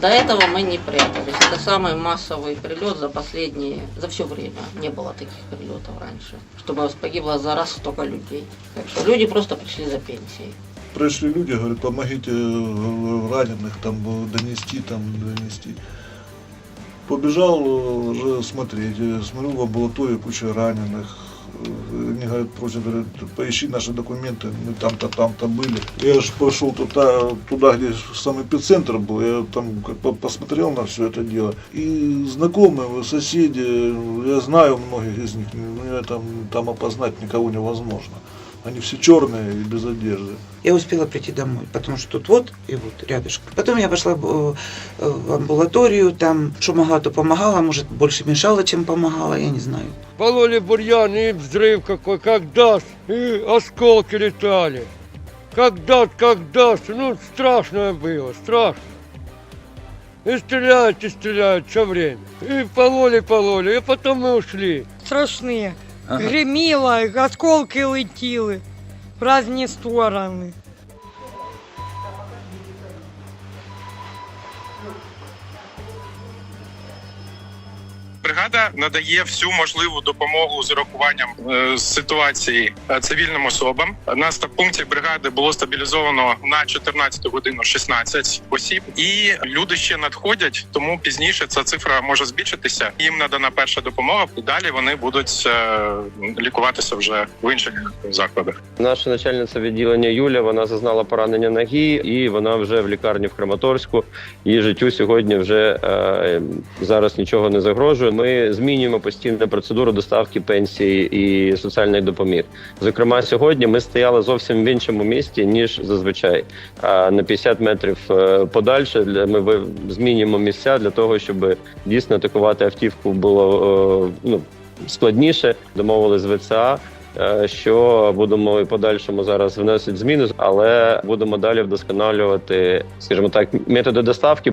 До этого мы не прятались. Это самый массовый прилет за последние, за все время. Не было таких прилетов раньше. Чтобы погибло за раз столько людей. Так что люди просто пришли за пенсией. Пришли люди, говорят, помогите э, раненых там э, донести, там донести. Побежал э, уже смотреть, э, смотрю в амбулатории куча раненых. Э, Они говорят, просят, говорят, поищи наши документы, мы там-то, там-то были. Я же пошел туда, туда, где сам эпицентр был, я там как по- посмотрел на все это дело. И знакомые, соседи, я знаю многих из них, но я там, там опознать никого невозможно. Они все черные и без одежды. Я успела прийти домой, потому что тут вот и вот рядышком. Потом я пошла э, э, в амбулаторию, там что могла, то помогала, может, больше мешала, чем помогала, я не знаю. Пололи бурьян и взрыв какой, как даст, и осколки летали. Как даст, как даст, ну страшно было, страшно. И стреляют, и стреляют все время. И пололи, пололи, и потом мы ушли. Страшні. Гриміло, осколки летіли в різні сторони. Бригада надає всю можливу допомогу з урахуванням е, ситуації е, цивільним особам. На стаб-пункті бригади було стабілізовано на 14 годину 16 осіб, і люди ще надходять, тому пізніше ця цифра може збільшитися. Їм надана перша допомога. і Далі вони будуть е, лікуватися вже в інших закладах. Наша начальниця відділення Юля вона зазнала поранення ноги, і вона вже в лікарні в Краматорську. Її життю сьогодні вже е, зараз нічого не загрожує. Ми змінюємо постійно процедуру доставки пенсії і соціальної допоміг. Зокрема, сьогодні ми стояли зовсім в іншому місці ніж зазвичай. А на 50 метрів е, подальше ми змінюємо місця для того, щоб дійсно атакувати автівку було е, ну складніше. Домовились з ВЦА е, що будемо і подальшому зараз вносити зміни, але будемо далі вдосконалювати, скажімо так, методи доставки.